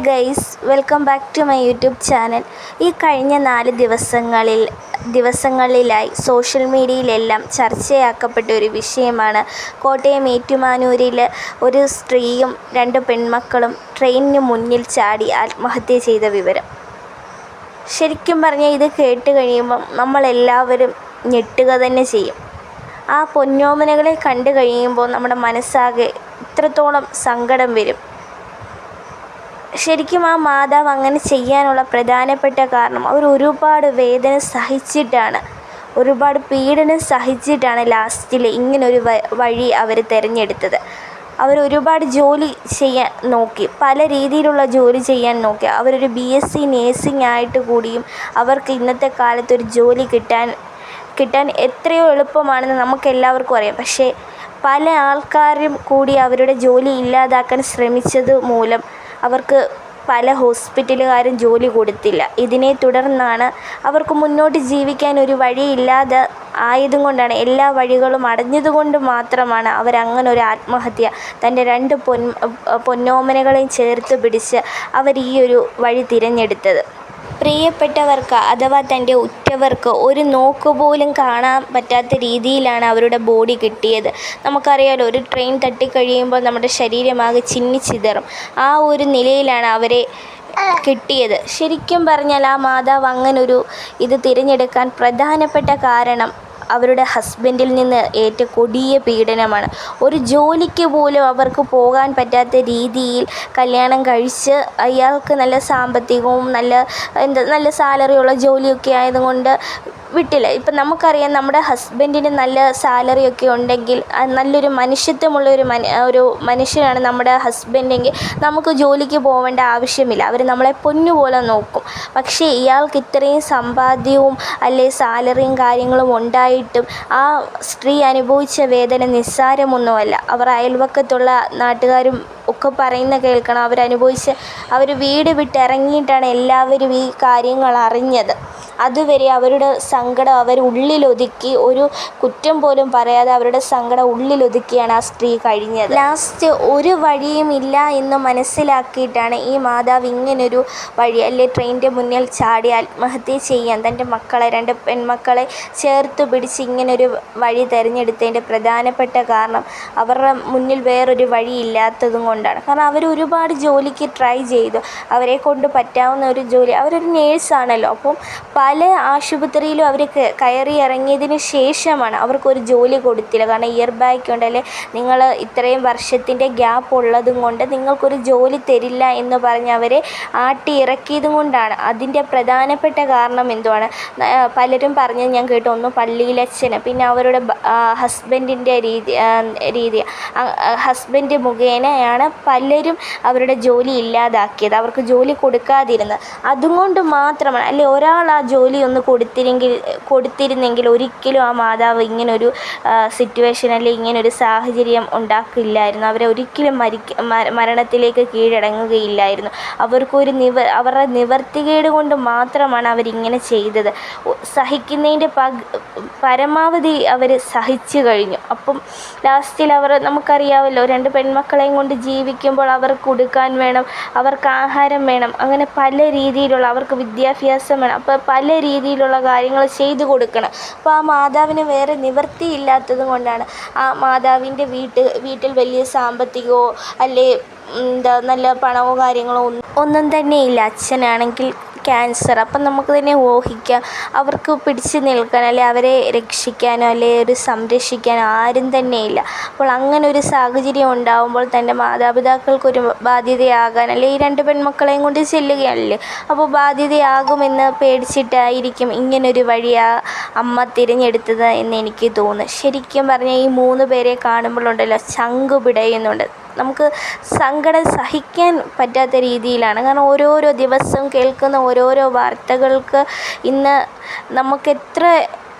Guys welcome back to my YouTube channel ഈ കഴിഞ്ഞ നാല് ദിവസങ്ങളിൽ ദിവസങ്ങളിലായി സോഷ്യൽ മീഡിയയിലെല്ലാം ചർച്ചയാക്കപ്പെട്ട ഒരു വിഷയമാണ് കോട്ടയം ഏറ്റുമാനൂരിൽ ഒരു സ്ത്രീയും രണ്ട് പെൺമക്കളും ട്രെയിനിന് മുന്നിൽ ചാടി ആത്മഹത്യ ചെയ്ത വിവരം. ശരിക്കും പറഞ്ഞാൽ ഇത് കേട്ട് കഴിയുമ്പം നമ്മളെല്ലാവരും ഞെട്ടുക തന്നെ ചെയ്യും. ആ പൊന്നോമനകളെ കണ്ടു കഴിയുമ്പോൾ നമ്മുടെ മനസ്സാകെ ഇത്രത്തോളം സങ്കടം വരും. ശരിക്കും ആ മാതാവ് അങ്ങനെ ചെയ്യാനുള്ള പ്രധാനപ്പെട്ട കാരണം അവർ ഒരുപാട് വേദന സഹിച്ചിട്ടാണ്. ഒരുപാട് പീഡനം സഹിച്ചിട്ടാണ് ലാസ്റ്റിൽ ഇങ്ങനൊരു വഴി അവർ തിരഞ്ഞെടുത്തത്. അവർ ഒരുപാട് ജോലി ചെയ്യാൻ നോക്കി. പല രീതിയിലുള്ള ജോലി ചെയ്യാൻ നോക്കി. അവരൊരു ബി എസ് സി നേഴ്സിംഗ് ആയിട്ട് കൂടിയും അവർക്ക് ഇന്നത്തെ കാലത്ത് ഒരു ജോലി കിട്ടാൻ കിട്ടാൻ എത്രയോ എളുപ്പമാണെന്ന് നമുക്ക് എല്ലാവർക്കും അറിയാം. പക്ഷേ പല ആൾക്കാരും കൂടി അവരുടെ ജോലി ഇല്ലാതാക്കാൻ ശ്രമിച്ചത് മൂലം അവർക്ക് പല ഹോസ്പിറ്റലുകാരും ജോലി കൊടുത്തില്ല. ഇതിനെ തുടർന്നാണ് അവർക്ക് മുന്നോട്ട് ജീവിക്കാൻ ഒരു വഴിയില്ലാതെ ആയതും കൊണ്ടാണ് എല്ലാ വഴികളും അടഞ്ഞതുകൊണ്ട് മാത്രമാണ് അവരങ്ങനെ ഒരു ആത്മഹത്യ തന്റെ രണ്ട് പൊൻ പൊന്നോമനകളെയും ചേർത്ത് പിടിച്ച് അവർ ഈ ഒരു വഴി തിരഞ്ഞെടുത്തത്. പ്രിയപ്പെട്ടവർക്ക് അഥവാ തന്റെ ഉറ്റവർക്ക് ഒരു നോക്ക് പോലും കാണാൻ പറ്റാത്ത രീതിയിലാണ് അവരുടെ ബോഡി കിട്ടിയത്. നമുക്കറിയാലോ ഒരു ട്രെയിൻ തട്ടിക്കഴിയുമ്പോൾ നമ്മുടെ ശരീരമാകെ ചിന്നിച്ചിതറും ആ ഒരു നിലയിലാണ് അവരെ കിട്ടിയത്. ശരിക്കും പറഞ്ഞാൽ ആ മാതാവ് അങ്ങനൊരു ഇത് തിരഞ്ഞെടുക്കാൻ പ്രധാനപ്പെട്ട കാരണം അവരുടെ ഹസ്ബൻഡിൽ നിന്ന് ഏറ്റ കൊടിയ പീഡനമാണ്. ഒരു ജോലിക്ക് പോലും അവർക്ക് പോകാൻ പറ്റാത്ത രീതിയിൽ കല്യാണം കഴിച്ച് അയാൾക്ക് നല്ല സാമ്പത്തികവും നല്ല എന്താ നല്ല സാലറിയുള്ള ജോലിയൊക്കെ ആയതുകൊണ്ട് വിട്ടില്ല. ഇപ്പം നമുക്കറിയാം നമ്മുടെ ഹസ്ബൻഡിന് നല്ല സാലറി ഒക്കെ ഉണ്ടെങ്കിൽ നല്ലൊരു മനുഷ്യത്വമുള്ള ഒരു മനു ഒരു മനുഷ്യനാണ് നമ്മുടെ ഹസ്ബൻഡെങ്കിൽ നമുക്ക് ജോലിക്ക് പോകേണ്ട ആവശ്യമില്ല. അവർ നമ്മളെ പൊന്നുപോലെ നോക്കും. പക്ഷേ ഇയാൾക്ക് ഇത്രയും സമ്പാദ്യവും അല്ലെ സാലറിയും കാര്യങ്ങളും ഉണ്ടായിട്ടും ആ സ്ത്രീ അനുഭവിച്ച വേദന നിസ്സാരമൊന്നുമല്ല. അവർ അയൽവക്കത്തുള്ള നാട്ടുകാരും ഒക്കെ പറയുന്ന കേൾക്കണം. അവരനുഭവിച്ച് അവർ വീട് വിട്ടിറങ്ങിയിട്ടാണ് എല്ലാവരും ഈ കാര്യങ്ങൾ അറിഞ്ഞത്. അതുവരെ അവരുടെ സങ്കടം അവർ ഉള്ളിലൊതുക്കി ഒരു കുറ്റം പോലും പറയാതെ അവരുടെ സങ്കടം ഉള്ളിലൊതുക്കിയാണ് ആ സ്ത്രീ കഴിഞ്ഞത്. ലാസ്റ്റ് ഒരു വഴിയും ഇല്ല എന്ന് മനസ്സിലാക്കിയിട്ടാണ് ഈ മാതാവ് ഇങ്ങനൊരു വഴി അല്ലെ ട്രെയിനിന്റെ മുന്നിൽ ചാടി ആത്മഹത്യ ചെയ്യാൻ തന്റെ മക്കളെ രണ്ട് പെൺമക്കളെ ചേർത്ത് പിടിച്ച് ഇങ്ങനൊരു വഴി തിരഞ്ഞെടുത്തതിന്റെ പ്രധാനപ്പെട്ട കാരണം അവരുടെ മുന്നിൽ വേറൊരു വഴി ഇല്ലാത്തതും കൊണ്ടാണ്. കാരണം അവർ ഒരുപാട് ജോലിക്ക് ട്രൈ ചെയ്തു. അവരെ കൊണ്ട് പറ്റാവുന്ന ഒരു ജോലി. അവരൊരു നേഴ്സാണല്ലോ അപ്പം പല ആശുപത്രിയിലും അവർ കയറി ഇറങ്ങിയതിന് ശേഷമാണ് അവർക്കൊരു ജോലി കൊടുത്തില്ല. കാരണം ഇയർ ബാക്ക് ഉണ്ട് അല്ലെ നിങ്ങൾ ഇത്രയും വർഷത്തിന്റെ ഗ്യാപ്പ് ഉള്ളതും കൊണ്ട് നിങ്ങൾക്കൊരു ജോലി തരില്ല എന്ന് പറഞ്ഞ് അവരെ ആട്ടി ഇറക്കിയതും കൊണ്ടാണ്. അതിന്റെ പ്രധാനപ്പെട്ട കാരണം എന്തുവാണ്? പലരും പറഞ്ഞ് ഞാൻ കേട്ടു. ഒന്ന് പള്ളിയിലച്ഛന് പിന്നെ അവരുടെ ഹസ്ബൻഡിന്റെ രീതി രീതി. ഹസ്ബൻഡ് മുഖേനയാണ് പലരും അവരുടെ ജോലി ഇല്ലാതാക്കിയത്. അവർക്ക് ജോലി കൊടുക്കാതിരുന്നത്. അതുകൊണ്ട് മാത്രമാണ്. അല്ലെ? ഒരാൾ ആ ജോലി ഒന്ന് കൊടുത്തിരുന്നെങ്കിൽ കൊടുത്തിരുന്നെങ്കിൽ ഒരിക്കലും ആ മാതാവ് ഇങ്ങനൊരു സിറ്റുവേഷൻ അല്ലെങ്കിൽ ഇങ്ങനൊരു സാഹചര്യം ഉണ്ടാക്കില്ലായിരുന്നു. അവരെ ഒരിക്കലും മരിക്ക മരണത്തിലേക്ക് കീഴടങ്ങുകയില്ലായിരുന്നു. അവർക്കൊരു നിവ അവരുടെ നിവർത്തികേട് കൊണ്ട് മാത്രമാണ് അവരിങ്ങനെ ചെയ്തത്. സഹിക്കുന്നതിന്റെ പക പരമാവധി അവർ സഹിച്ചു കഴിഞ്ഞു. അപ്പം ലാസ്റ്റിൽ അവർ നമുക്കറിയാമല്ലോ രണ്ട് പെൺമക്കളെയും കൊണ്ട് ജീവിക്കുമ്പോൾ അവർക്ക് കൊടുക്കാൻ വേണം അവർക്ക് ആഹാരം വേണം അങ്ങനെ പല രീതിയിലുള്ള അവർക്ക് വിദ്യാഭ്യാസം വേണം. അപ്പോൾ പല രീതിയിലുള്ള കാര്യങ്ങൾ ചെയ്തു കൊടുക്കണം. അപ്പോൾ ആ മാതാവിന് വേറെ നിവൃത്തിയില്ലാത്തത് കൊണ്ടാണ്. ആ മാതാവിന്റെ വീട്ട് വീട്ടിൽ വലിയ സാമ്പത്തികമോ അല്ലെ എന്താ നല്ല പണമോ കാര്യങ്ങളോ ഒന്നും തന്നെയില്ല അച്ഛനാണെങ്കിൽ ക്യാൻസർ അപ്പം നമുക്ക് തന്നെ ഊഹിക്കാം. അവർക്ക് പിടിച്ച് നിൽക്കാൻ അല്ലെ അവരെ രക്ഷിക്കാനോ അല്ലെ ഒരു സംരക്ഷിക്കാനോ ആരും തന്നെയില്ല അപ്പോൾ അങ്ങനെ ഒരു സാഹചര്യം ഉണ്ടാകുമ്പോൾ തന്റെ മാതാപിതാക്കൾക്കൊരു ബാധ്യതയാകാൻ അല്ലെ ഈ രണ്ട് പെൺമക്കളെയും കൊണ്ട് ചെല്ലുകയല്ലേ അപ്പോൾ ബാധ്യതയാകുമെന്ന് പേടിച്ചിട്ടായിരിക്കും ഇങ്ങനൊരു വഴി ആ അമ്മ തിരഞ്ഞെടുത്തത് എന്ന് എനിക്ക് തോന്നുന്നു. ശരിക്കും പറഞ്ഞാൽ ഈ മൂന്ന് പേരെ കാണുമ്പോഴുണ്ടല്ലോ ചങ്ക് പിടയുന്നുണ്ട്. നമുക്ക് സങ്കടം സഹിക്കാൻ പറ്റാത്ത രീതിയിലാണ്. കാരണം ഓരോരോ ദിവസവും കേൾക്കുന്ന ഓരോരോ വാർത്തകൾക്ക് ഇന്ന് നമുക്കെത്ര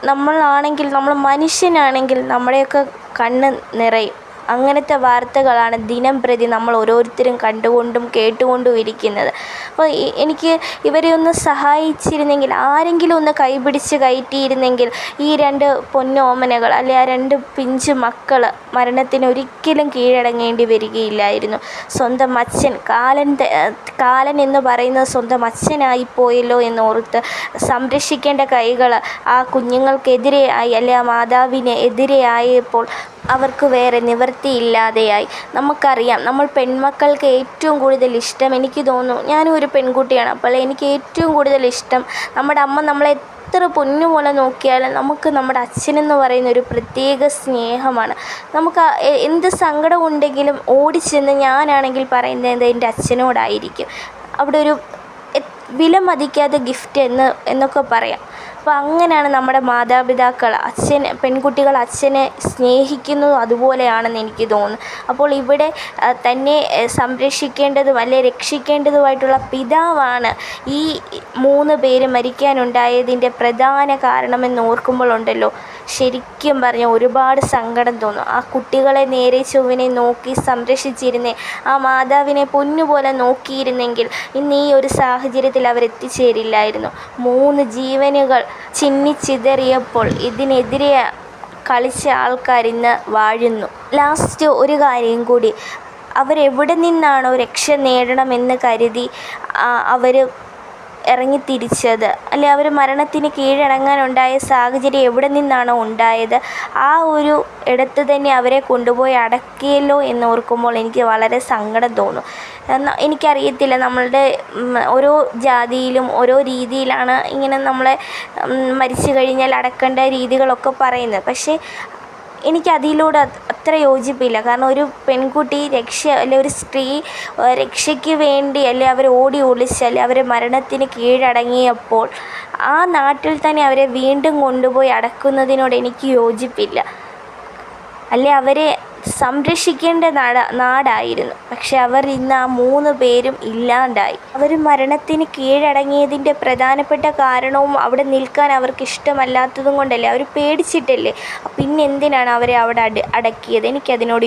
നമ്മളാണെങ്കിൽ നമ്മൾ മനുഷ്യനാണെങ്കിൽ നമ്മുടെയൊക്കെ കണ്ണ് നിറയും. അങ്ങനത്തെ വാർത്തകളാണ് ദിനം പ്രതി നമ്മൾ ഓരോരുത്തരും കണ്ടുകൊണ്ടും കേട്ടുകൊണ്ടും ഇരിക്കുന്നത്. അപ്പോൾ എനിക്ക് ഇവരെ ഒന്ന് സഹായിച്ചിരുന്നെങ്കിൽ ആരെങ്കിലും ഒന്ന് കൈപിടിച്ച് കയറ്റിയിരുന്നെങ്കിൽ ഈ രണ്ട് പൊന്നോമനകൾ അല്ലെ ആ രണ്ട് പിഞ്ചു മക്കൾ മരണത്തിന് ഒരിക്കലും കീഴടങ്ങേണ്ടി വരികയില്ലായിരുന്നു. സ്വന്തം അച്ഛൻ കാലൻ കാലൻ എന്ന് പറയുന്നത് സ്വന്തം അച്ഛനായി പോയല്ലോ എന്നോർത്ത് സംരക്ഷിക്കേണ്ട കൈകൾ ആ കുഞ്ഞുങ്ങൾക്കെതിരെ ആയി അല്ലെ ആ മാതാവിന് എതിരെയായപ്പോൾ അവർക്ക് വേറെ നിവൃത്തിയില്ലാതെയായി. നമുക്കറിയാം നമ്മൾ പെൺമക്കൾക്ക് ഏറ്റവും കൂടുതൽ ഇഷ്ടം എനിക്ക് തോന്നുന്നു. ഞാനും ഒരു പെൺകുട്ടിയാണ് അപ്പോൾ എനിക്ക് ഏറ്റവും കൂടുതൽ ഇഷ്ടം നമ്മുടെ അമ്മ നമ്മളെ എത്ര പൊന്നു പോലെ നോക്കിയാലും നമുക്ക് നമ്മുടെ അച്ഛനെന്ന് പറയുന്ന ഒരു പ്രത്യേക സ്നേഹമാണ്. നമുക്ക് എന്ത് സങ്കടം ഉണ്ടെങ്കിലും ഓടിച്ചെന്ന് ഞാനാണെങ്കിൽ പറയുന്നത് എന്റെ അച്ഛനോടായിരിക്കും. അവിടെ ഒരു വില മതിക്കാത്ത ഗിഫ്റ്റ് എന്ന് എന്നൊക്കെ പറയാം. അപ്പോൾ അങ്ങനെയാണ് നമ്മുടെ മാതാപിതാക്കൾ അച്ഛനെ പെൺകുട്ടികൾ അച്ഛനെ സ്നേഹിക്കുന്നതും അതുപോലെയാണെന്ന് എനിക്ക് തോന്നുന്നു. അപ്പോൾ ഇവിടെ തന്നെ സംരക്ഷിക്കേണ്ടതും അല്ലെ രക്ഷിക്കേണ്ടതുമായിട്ടുള്ള പിതാവാണ് ഈ മൂന്ന് പേര് മരിക്കാനുണ്ടായതിന്റെ പ്രധാന കാരണമെന്ന് ഓർക്കുമ്പോഴുണ്ടല്ലോ ശരിക്കും പറഞ്ഞ ഒരുപാട് സങ്കടം തോന്നും. ആ കുട്ടികളെ നേരെ ചൊവ്വിനെ നോക്കി സംരക്ഷിച്ചിരുന്നേ ആ മാതാവിനെ പൊന്നുപോലെ നോക്കിയിരുന്നെങ്കിൽ ഇന്ന് ഈ ഒരു സാഹചര്യത്തിൽ അവരെത്തിച്ചേരില്ലായിരുന്നു. മൂന്ന് ജീവനുകൾ ചിന്നിച്ചിതറിയപ്പോൾ ഇതിനെതിരെ കളിച്ച ആൾക്കാർ ഇന്ന് വാഴുന്നു. ലാസ്റ്റ് ഒരു കാര്യം കൂടി. അവരെവിടെ നിന്നാണോ രക്ഷ നേടണമെന്ന് കരുതി അവർ ഇറങ്ങിത്തിരിച്ചത്. അല്ലെ അവർ മരണത്തിന് കീഴടങ്ങാനുണ്ടായ സാഹചര്യം എവിടെ നിന്നാണോ ഉണ്ടായത്? ആ ഒരു ഇടത്ത് തന്നെ അവരെ കൊണ്ടുപോയി അടക്കിയല്ലോ എന്നോർക്കുമ്പോൾ എനിക്ക് വളരെ സങ്കടം തോന്നും. എനിക്കറിയത്തില്ല നമ്മളുടെ ഓരോ ജാതിയിലും ഓരോ രീതിയിലാണ് ഇങ്ങനെ നമ്മളെ മരിച്ചു കഴിഞ്ഞാൽ അടക്കേണ്ട രീതികളൊക്കെ പറയുന്നത്. പക്ഷേ എനിക്കതിലൂടെ അത്ര യോജിപ്പില്ല. കാരണം ഒരു പെൺകുട്ടി രക്ഷ അല്ലെ ഒരു സ്ത്രീ രക്ഷയ്ക്ക് വേണ്ടി അല്ലെ അവർ ഓടി ഒളിച്ച് അല്ലെ അവർ മരണത്തിന് കീഴടങ്ങിയപ്പോൾ ആ നാട്ടിൽ തന്നെ അവരെ വീണ്ടും കൊണ്ടുപോയി അടക്കുന്നതിനോട് എനിക്ക് യോജിപ്പില്ല. അല്ലെ അവരെ സംരക്ഷിക്കേണ്ട നാട നാടായിരുന്നു. പക്ഷെ അവർ ഇന്ന് ആ മൂന്ന് പേരും ഇല്ലാണ്ടായി. അവർ മരണത്തിന് കീഴടങ്ങിയതിന്റെ പ്രധാനപ്പെട്ട കാരണവും അവിടെ നിൽക്കാൻ അവർക്ക് ഇഷ്ടമല്ലാത്തതും കൊണ്ടല്ലേ? അവർ പേടിച്ചിട്ടല്ലേ? പിന്നെ എന്തിനാണ് അവരെ അവിടെ അടക്കിയത്? എനിക്കതിനോട്